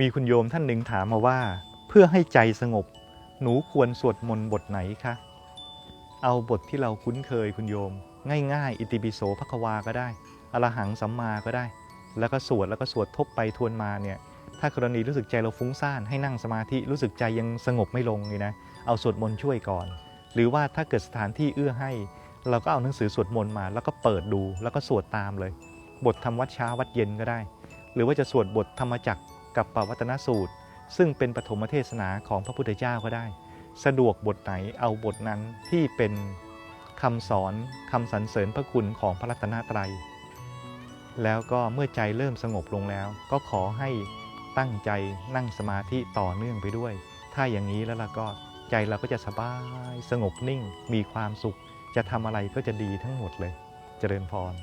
มีคุณโยมท่านหนึ่งถามมาว่า เพื่อให้ใจสงบ หนูควรสวดมนต์บทไหนคะเอาบทที่เราคุ้นเคยคุณโยม ง่ายๆ อิติปิโสภควาก็ได้อรหังสัมมาก็ได้ แล้วก็สวดแล้วก็สวดทบไปทวนมาเนี่ยถ้ากรณีรู้สึกใจเราฟุ้งซ่านให้นั่งสมาธิรู้สึกใจยังสงบไม่ลงเลยนะเอาสวดมนต์ช่วยก่อน หรือว่าถ้าเกิดสถานที่เอื้อให้ เราก็เอาหนังสือสวดมนต์มา แล้วก็เปิดดูแล้วก็สวดตามเลย บทธรรมวัดเช้าวัดเย็นก็ได้ หรือว่าจะสวดบทธรรมจักร กับปวัตนสูตร ซึ่งเป็นปฐมเทศนาของพระพุทธเจ้าก็ได้ สะดวกบทไหนเอาบทนั้นที่เป็นคำสอนคำสรรเสริญพระคุณของพระรัตนตรัย แล้วก็เมื่อใจเริ่มสงบลงแล้ว ก็ขอให้ตั้งใจนั่งสมาธิต่อเนื่องไปด้วย ถ้าอย่างนี้แล้วล่ะก็ใจเราก็จะสบายสงบนิ่ง มีความสุข จะทำอะไรก็จะดีทั้งหมดเลย เจริญพร